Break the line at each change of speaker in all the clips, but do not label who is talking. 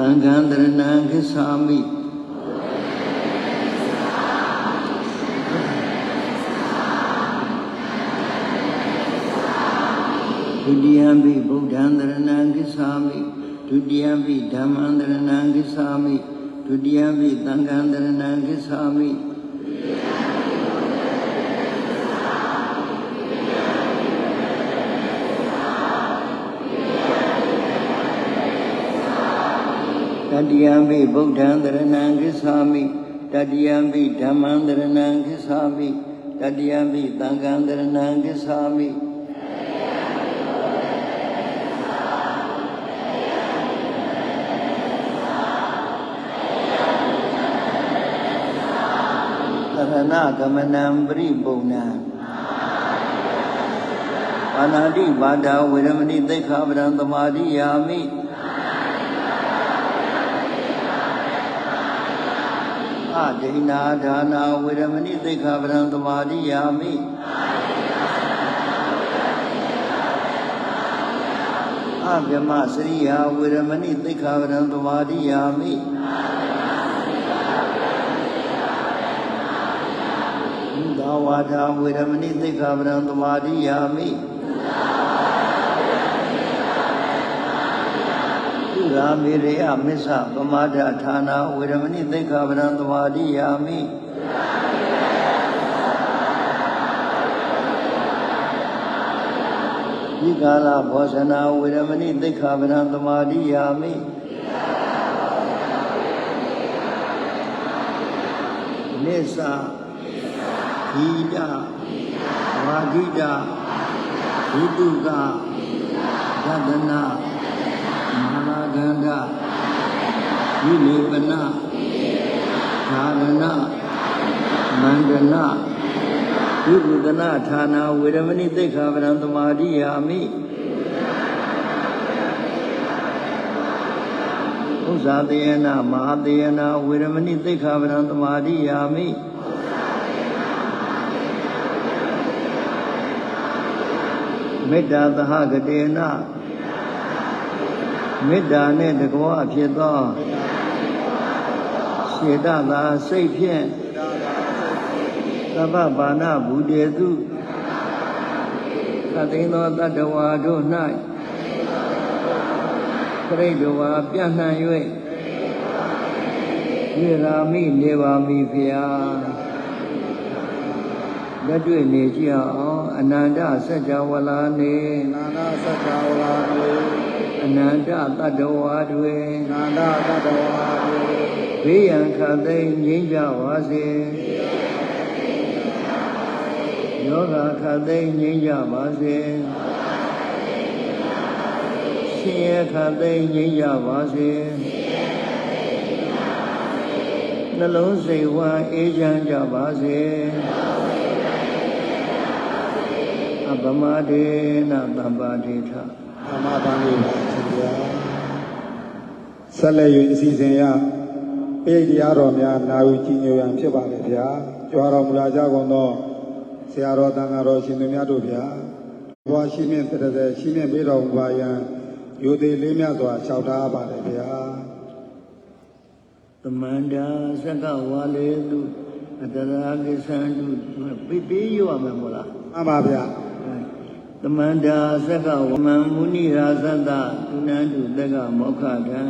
သံဃံတရဏံဂစ္ဆာမိဒုတိယံပိဗုဒ္ဓံတရဏံဂစ္ဆာမိဒုတိယံပိဓမ္မံတရဏံဂစ္ဆာမိဒုတိယံပိသံဃံတရဏံဂစ္ဆာမိ တတိယံပိဗုဒ္ဓံတရဏံဂစ္ဆာမိတတိယံပိဓမ္မံတရဏံဂစ္ဆာမိတတိယံပိသံဃံတရဏံဂစ္ဆာမိသရဏကမနံပရိပုံဏံပါဏာတိပါဒဝေရမဏိသိက္ခာပဒံသမာဓိယာမိ အဒိနာဒါနာဝေရမဏိသိက္ခာပဒံသမာဓိယာမိအဗြဟ္မစရိယာဝေရမဏိသိက္ခာပဒံသမာဓိယာမိဘုဒ္ဓဝါဒဝေရမဏိသိက္ခာပဒံသမာဓိယာမိသု ရာမေရေယမစ္ဆပမာဒဌာနာဝေရမဏိသိက္ခာပဒံသမာဓိယာမိဒီကာလဘောဇနာဝေရမဏိသိက္ခာပဒံသမာဓိယာမိနိစ္စဟိတဝါဂိတဝိတုကသဒ္ဒနာ မဟာဂန္ဓဝိလေပနဓာရဏမန္တနာဝိပုဒနာဌာနာဝေရမဏိသိက္ခာပဒံသမာဓိယာမိဥဇာတေယနာမဟာတေယနာဝေရမဏိသိက္ခာပဒံသမာဓိယာမိမေတ္တာသဟဂတေနမေတ္တာနဲ့ တကောအဖြစ်သောစေတသာစိတ်ဖြင့်သဗ္ဗပါဏဘူတေတုသတိန်သောတတ္တဝါတို့၌ပရိဒဝါပြန့်နှံ့၍ဝိရာမိနေပါမိဖျားလက်တွေ့နေကြည့်အောင်အနန္တစัจ java လာနေ
နာနာသတ္တဝါမေ
အန န္တတတ္တဝါတွေ
နာနာသတ္တဝါမေ
ဘေးရန်ခတ်သိမ်းငြိမ်းကြပါစေယောဂခတ်သိမ်းငြိမ်းကြပါစေရှင်ရခတ်သိမ်းငြိမ်းကြပါစေနှလုံးစိတ်ဝမ်းအေးချမ်းကြပါစေအပမဒေနသဗ္ဗဒေထ
ဓ မ္မပန်းလေးပါရှင်ဗျာဆက်လက်၍အစီအစဉ်ရပိဋတရားတော်များနာယူကြည်ညိုရန်ဖြစ်ပါလေဗျာကြွားတော်မူလာကြကုန်သောဆရာတော်တန်ဃာတော်ရှင်သူများတို့ဗျာဘွားရှိမြင့်တတဲ့ရှိမြင့်ပေးတော်မူပါယံယူသေးလေးမြတ်စွာလျှောက်ထားပါလေဗျာ
သမန္တာသက္ကဝါလေတုအတရာကိသံတုပြပေးရရမယ်မို့လား
မှန်ပါဗျာ
သမန္တာသက္ကဝမံမုနိရာသတ္တကုဏန္တုတက္ကမောခတံ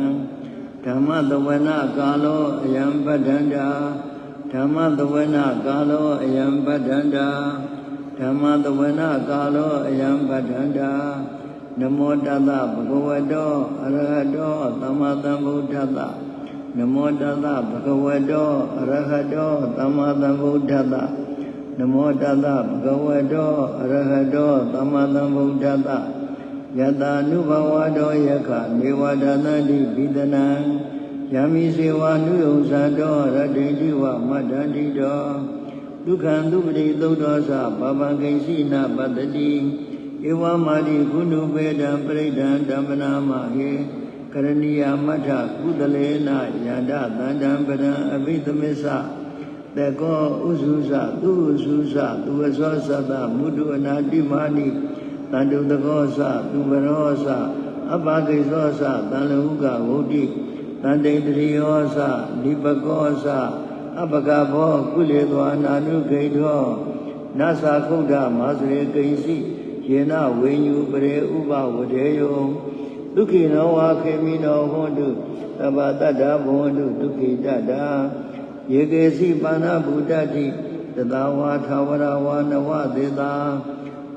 ဓမ္မသဝနာကာလောအယံပတ္တန္တာဓမ္မသဝနာကာလောအယံပတ္တန္တာဓမ္မသဝနာကာလောအယံပတ္တန္တာနမောတတဗုဒ္ဓဝတောအရဟတောသမ္မာသမ္ဗုဒ္ဓတ္တနမောတတဗုဒ္ဓဝတောအရဟတောသမ္မာသမ္ဗုဒ္ဓတ္တ နမောတတဗုဒ္ဓဝတောအရဟတောသမ္မာသမ္ဗုဒ္ဓတ္တယတာနုဘဝတောယခနေဝဒသန္တိဘိဒနံယမိစေဝနုယုံဇာတောရတေတိဝမတ္တန္တိတောဒုက္ခံဒုပတိသုဒ္ဓောသပပံကိဉ္စီနာပတ္တိဧဝမာတိကုဏုပေတံပရိဒံဓမ္မနာမဟေကရဏီယမထကုသလေနယန္တသန္တံပဒံအဘိသမစ္ဆ တေကောဥစုဇသူဥစုဇသူဝဇောသတ္တမုဒ္ဒအနာတိမာနိတန္တုတကောသသူဝရောသအပ္ပကိသောသတန်လဟုကဝုဒ္ဓိတန်တိန်တရိယောသဒီပကောသအပကဘောကုလေသောနာနုခိတောနသကုဒ္ဓမာစရေကိဉ္စီယေနဝိညုပရေဥပဝဒေယောဒုက္ခိနောဝါခေမိနောဟောတုသဗ္ဗတတ္တဘောတုဒုက္ခိတတ္တာ ယေကေစီပါဏဗုဒ္ဓတိတတဝါသာဝရဝါနဝသေတာ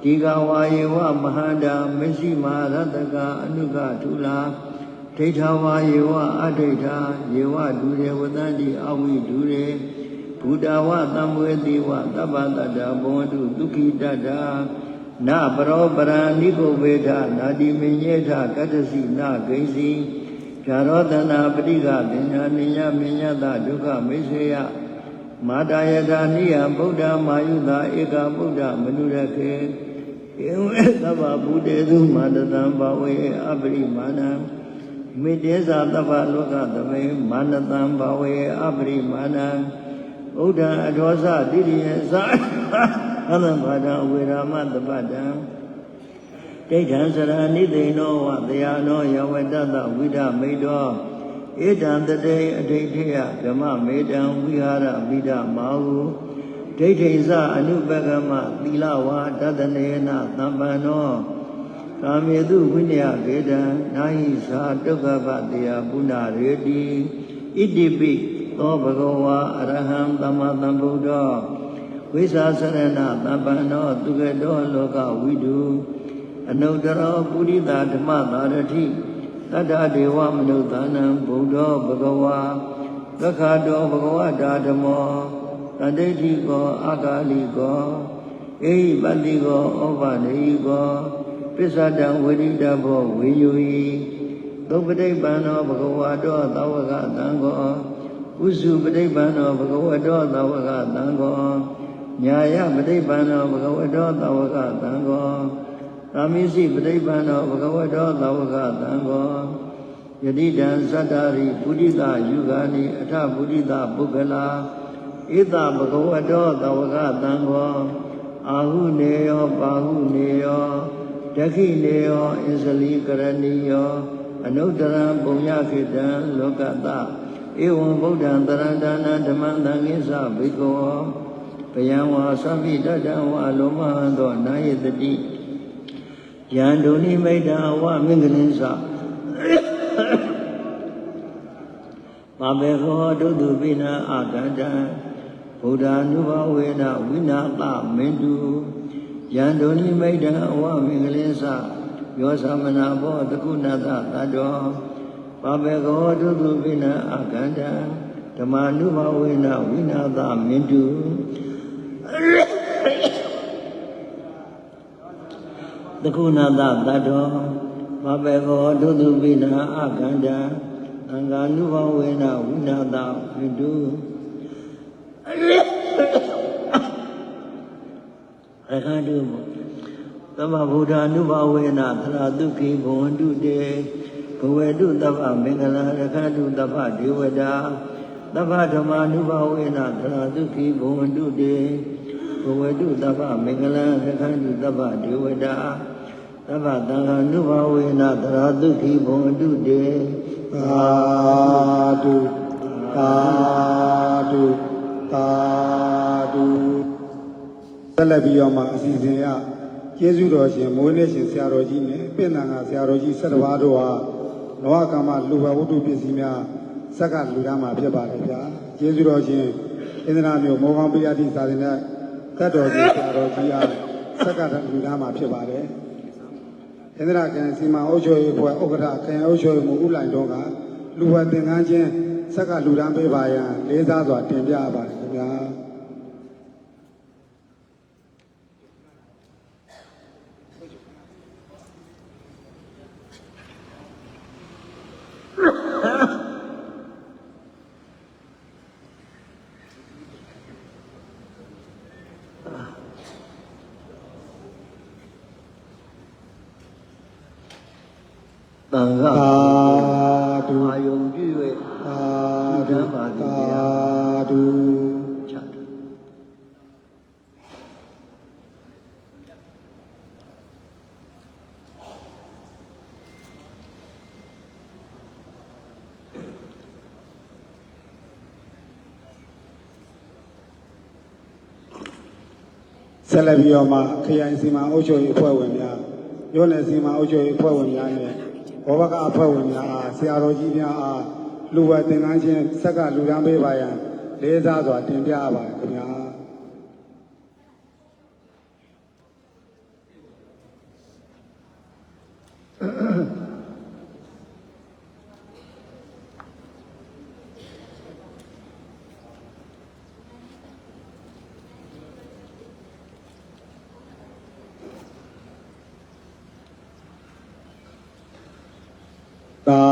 ဒီကဝါယေဝမဟာန္တာမရှိမာရတကအနုကထူလာဒိဋ္ဌဝါယေဝအဋိဋ္ဌာယေဝဒုရေဝတန္တိအဝိဒုရေဘုဒ္ဓဝသံဝေတိဝသဗ္ဗတတ္တဘောတုဒုက္ခိတတ္တာနပရောပရဏိကုဝေထနာတိမညေထကတ္တစီနာဂိဉ္စီ ဖြာရောတနာပဋိကပညာနိယမညတဒုက္ခမိတ်ဆေယမာတာယတာနိယဗုဒ္ဓမာယုတာဧကဗုဒ္ဓမနုရခေဧဝေသဗ္ဗဗုတေသူမာတတံဘဝေအပရိမာဏံမေတ္တေသာသဗ္ဗလောကသမေမာနတံဘဝေအပရိမာဏံဘုဒ္ဓအထောသတိရိယသအသံဘာဒံဝေရာမတပတံ ဒိဋ္ဌံစရဏိသိနောဝတရားနောယဝတတဝိဒမိတောဧတံတတေအဋိဋ္ဌယဓမ္မမေတံဝိဟာရမိဒမာဟုဒိဋ္ဌိစအနုပကမသီလဝါတတနေနသံပန္နောကာမေတုဝိနယကေတံနာဟိသာတုက္ကပတရားပုဏ္ဏရေတိဣတိပိသောဘဂဝါအရဟံသမ္မာသမ္ဗုဒ္ဓောဝိသာစရဏသဗ္ဗန္နောသူကတောလောကဝိတု အနုတ္တရောပုရိသဓမ္မသာရတိတတ္တဒေဝမနုဿာနံဘုဒ္ဓောဘဂဝါသက္ခတောဘဂဝတာဓမ္မောတတိဋ္ဌိကောအာဂါလိကောအေဟိပတိကောဩပနေဟိကောပစ္စတံဝိရိတဘောဝေယုဟိသုပတိပန္နောဘဂဝါတောသဝကသံဃောဥစုပဋိပန္နောဘဂဝတောသဝကသံဃောညာယပဋိပန္နောဘဂဝတောသဝကသံဃော သာမိစိပဋိပန္နောဘဂဝတောသဝကသံဃောယတိတံသတ္တရိပုရိသယုဂာနိအထပုရိသပုဂ္ဂလာဧတဘဂဝတောသဝကသံဃောအာဟုနေယောပါဟုနေယောဒခိနေယောအစ္စလီကရဏီယောအနုတ္တရံပုံညခေတံလောကတဧဝံဗုဒ္ဓံတရဏဒါနဓမ္မံသံဃိသဘိကောဘယံဝါသဗ္ဗိတတံဝါလောမဟံသောနာယတတိ ယံဒုနိမိတ်တံဝမင်္ဂလင်းသပဘေခောဒုတုပိနာအာကန္တံဘုဒ္ဓ ानु ဘဝေနဝိနာသမင်တုယံဒုနိမိတ်တံအဝမင်္ဂလင်းသယောသမနာဘောတကုဏတတတောပပေကောတုတုပိနအာကန္တံဓမ္မာနုဘဝေနဝိနာသမင်တု တကုဏတတတောပပေကောတုတုပိနအာကန္တံအင်္ဂာနုဘဝေနဝိနာသမင်တုရခတုသမဗုဒ္ဓ ानु ဘဝေနသရတုခိဘဝန္တုတေဘဝေတုတပ္ပမင်္ဂလာရခတုတပ္ပဒေဝတာတပ္ပဓမ္မာနုဘဝေနသရတုခိဘဝန္တုတေဘဝေတုတပ္ပမင်္ဂလာရခတုတပ္ပဒေဝတာ တပ္ပသံဃာနုဘဝေနသရတုခိဘဝန္တုတေ
သာဓုသာဓုသာဓုဆက်လက်ပြီးတော့မှအစီအစဉ်ရကျေးဇူးတော်ရှင်မိုးနေရှင်ဆရာတော်ကြီးနဲ့ပင့်သံဃာဆရာတော်ကြီးဆက်တစ်ပါးတို့ဟာလောကကမ္မလူဘဝတ္ထုပစ္စည်းများစက်ကလူသားမှာဖြစ်ပါတယ်ဗျာကျေးဇူးတော်ရှင်ဣန္ဒရာမျိုးမောဟောင်းပိယတိသာသနာတတ်တော်ကြီးဆရာတော်ကြီးအားစက်ကလူသားမှာဖြစ်ပါတယ်ဣ န္ဒရာကံစီမံအုပ်ချုပ်ရေးဖွဲ့ဥက္ကဋ္ဌခရိုင်အုပ်ချုပ်ရေးမှူးဦးလိုင်တော်ကလူဝတ်သင်္ကန်းချင်းစက်ကလူသားပေးပါရန်လေးစားစွာတင်ပြပါတယ်ခင်ဗျာ
တန်ခါ
သာဓု
အာယုံပြည့်၍
သာဓုပါတိယဓု
ချတ်
ဆက်လက်ပြီးတော့မှခရိုင်စီမံအုပ်ချုပ်ရေးအဖွဲ့ဝင်များမြို့နယ်စီမံအုပ်ချုပ်ရေးအဖွဲ့ဝင်များနဲ့ ဘောဘကအဖွဲ့ဝင်များအားဆရာတော်ကြီးများအားလူဝဲသင်္ကန်းချင်းဆက်ကလူရန်ပေးပါရန်လေးစားစွာတင်ပြပါခင်ဗျာ သာ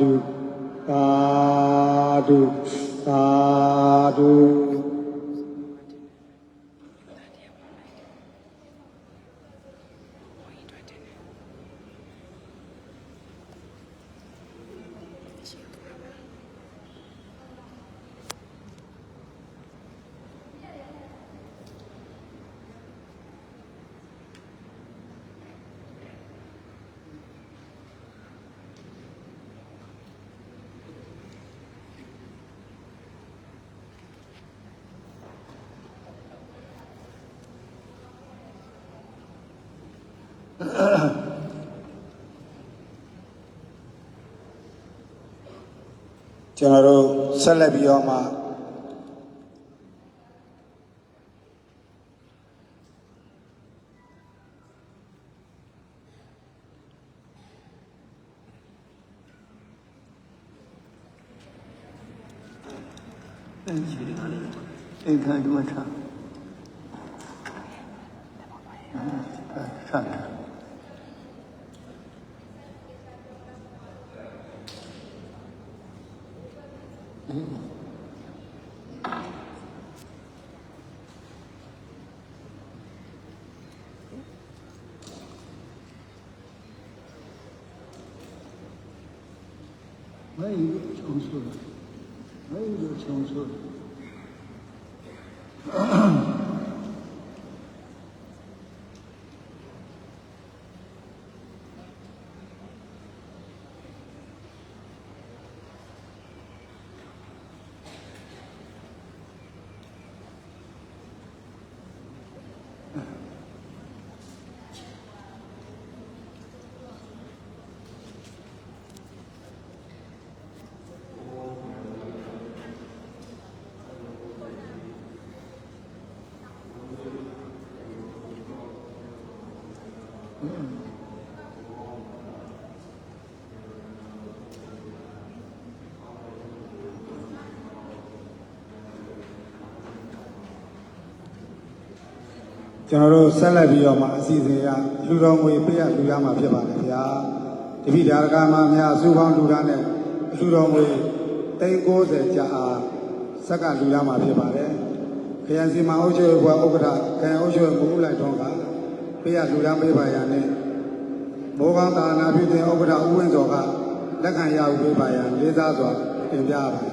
ဓုသာဓုသာဓု ကျွန်တော်တို့ဆက်လက်ပြီးတော့မှ
အဲ့ဒီကလေးအိမ်ခါဒုထထားထား 没有청소，
ကျွန်တော်တို့ဆက်လက်ပြီးတော့မှအစီအစဉ်ရလူတော်ငွေပေးရလူရမှာဖြစ်ပါတယ်ဗျာတပိဒါရကမများစုပေါင်းလူသားနဲ့လူတော်ငွေ390ကျအားဆက်ကလူရမှာဖြစ်ပါတယ်ခရံစီမံအုပ်ချုပ်ရေးဘွားဥက္ကဋ္ဌခရံအုပ်ချုပ်ရေးဘုဟုလိုက်တော်ကပေးရလူရပေးပါရနဲ့မိုးကောင်းသာနာပြုတဲ့ဥက္ကဋ္ဌဦးဝင်းစောကလက်ခံရယူပေးပါရန်လေးစားစွာတင်ပြပါ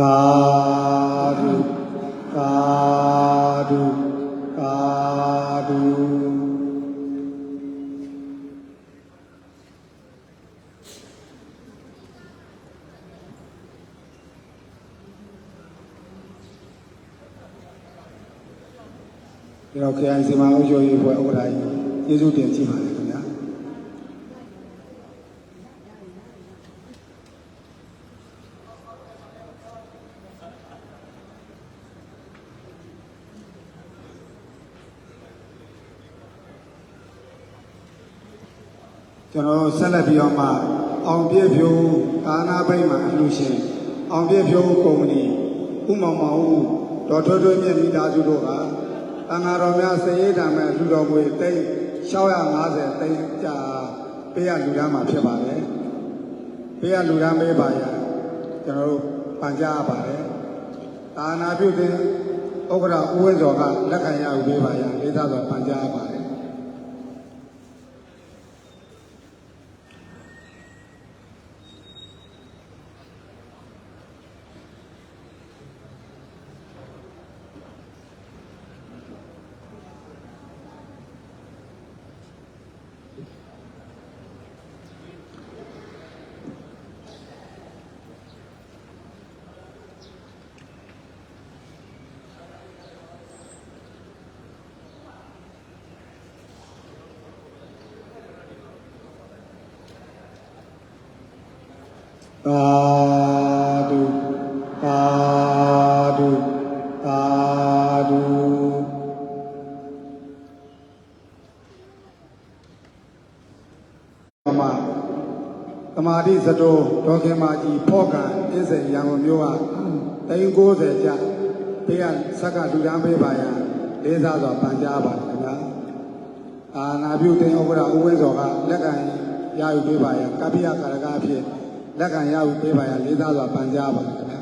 သာဓုသာဓုသာဓုဒီတော့ခရိုင်စီမံအုပ်ချုပ်ရေးဘွယ်ဥက္ကဋ္ဌကြီးကျေးဇူးတင်ကြည့်ပါတယ်ခင်ဗျာ ကျွန်တော်တို့ဆက်လက်ပြီးတော့မှအောင်ပြည့်ဖြိုးကာနာဘိတ်မှာအလူရှင်အောင်ပြည့်ဖြိုးကုမ္ပဏီဥမောင်မောင်ဦးဒေါ်ထွတ်ထွတ်မြင့်မိသားစုတို့ကတန်ဃာတော်များစည်ရေးတံမဲ့လူတော်မွေတိတ်650တိတ်ကြာပေးရလူတန်းမှာဖြစ်ပါတယ်ပေးရလူတန်းပေးပါရကျွန်တော်တို့ပန်ကြားရပါတယ်ဒါနာပြုတဲ့ဥက္ကရာဦးဝင်းစောကလက်ခံရယူပေးပါရန်လေးစားစွာပန်ကြားပါတယ် သာဓုသာဓုသာဓုမမသမာဓိစတောဒေါခင်မာကြီးဖောကံအင်းစိန်ရံကုန်မြို့ကတိန်90ကျဘေးကဆက်ကလူတန်းပေးပါရန်လေးစားစွာပန်ကြားပါတယ်ခင်ဗျာအာနာပြုတင်ဥပဒဦးဝင်းစောကလက်ခံရယူပေးပါရန်ကပ္ပိယကာရကအဖြစ် လက်ခံရယူပေးပါရန်လေးစားစွာပန်ကြားပါတယ်ခင်ဗျာ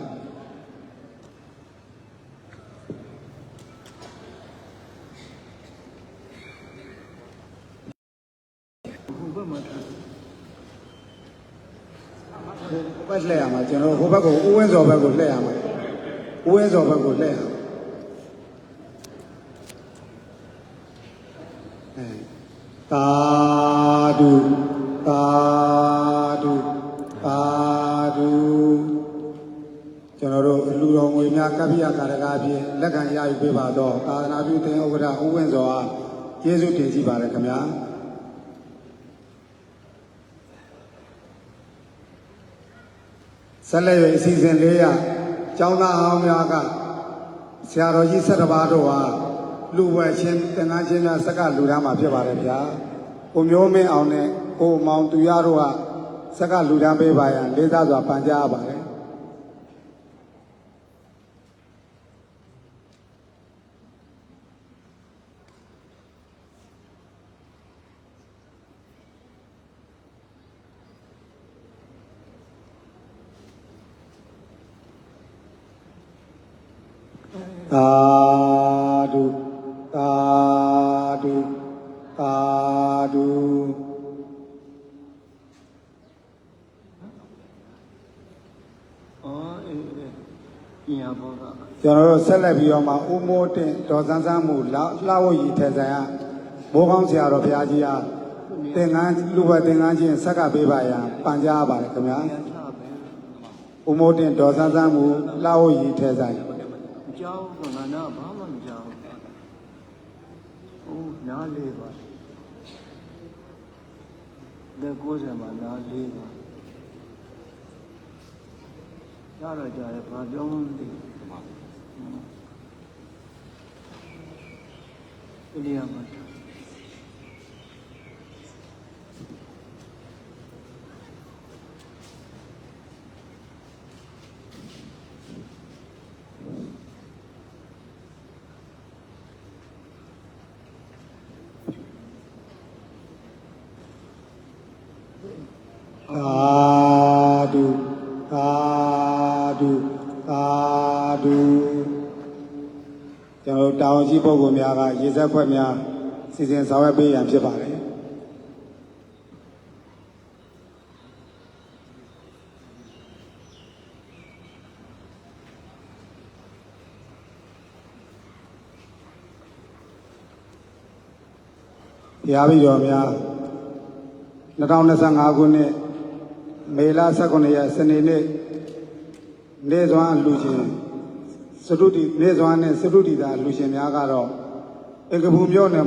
ဟိုဘက်မှာထား
ဟိုဘက်လှည့်ရမှာကျွန်တော်ဟိုဘက်ကိုဦးဝင်းစော်ဘက်ကိုလှည့်ရမှာဦးဝင်းစော်ဘက်ကိုလှည့်ရမှာအဲသာဓုသာ ကပ္ပိယကာရကအဖြစ်လက်ခံရယူပေးပါတော့သာသနာပြုသင်ဥက္ကဋ္ဌဦးဝင်းစော်အားကျေးဇူးတင်ရှိပါတယ်ခင်ဗျာဆက်လက်၍အစီအစဉ်လေးရကျောင်းသားအောင်များကဆရာတော်ကြီး၁၁ပါးတို့ဟာလူဝဲချင်းတင်ငန်းချင်းများစက္ကလူတန်းမှာဖြစ်ပါတယ်ဗျာ။ကိုမျိုးမင်းအောင်နဲ့ကိုမောင်သူရတို့ကစက္ကလူတန်းပေးပါရန်လေးစားစွာပန်ကြားရပါတယ်။ သာဓုသာဓုသာဓု
ဩအေးအေးပြင်ရဘောက
ကျွန်တော်တို့ဆက်လက်ပြီးတော့မှဥမိုးတင်ဒေါ်စန်းစန်းမှုလှလှဝတ်ရည်ထဲဆိုင်ရမိုးကောင်းဆရာတော်ဘုရားကြီးအားသင်္ကန်းလူဘသင်္ကန်းချင်းဆက်ကပေးပါရန်ပန်ကြားရပါတယ်ခင်ဗျာ
ပြန်ထားပဲ
ဥမိုးတင်ဒေါ်စန်းစန်းမှုလှဝတ်ရည်ထဲဆိုင်
မ ကြောက်ဘူးငါနာဘာမှမကြောက်ဘူးဟိုနားလေးပါတဲ့90မှာနားလေးပါရတော့ကြတယ်ဘာပြောမှမသိဘူးဒီရမှာ
သာဓုသာဓုသာ ဓုကျွန်တော်တို့တာဝန်ရှိပုဂ္ဂိုလ်များကရေစက်ခွက်များစီစဉ်ဆောင်ရွက်ပေးရန်ဖြစ်ပါတယ်ဘုရားပြီးတော်များ2025ခုနှစ်မေလ18ရက်စနေနေ့ နေ့စွမ်းလူရှင်စတုတိနေ့စွမ်းနဲ့စတုတိတာလူရှင်များကတော့ဧကပူမြို့နယ်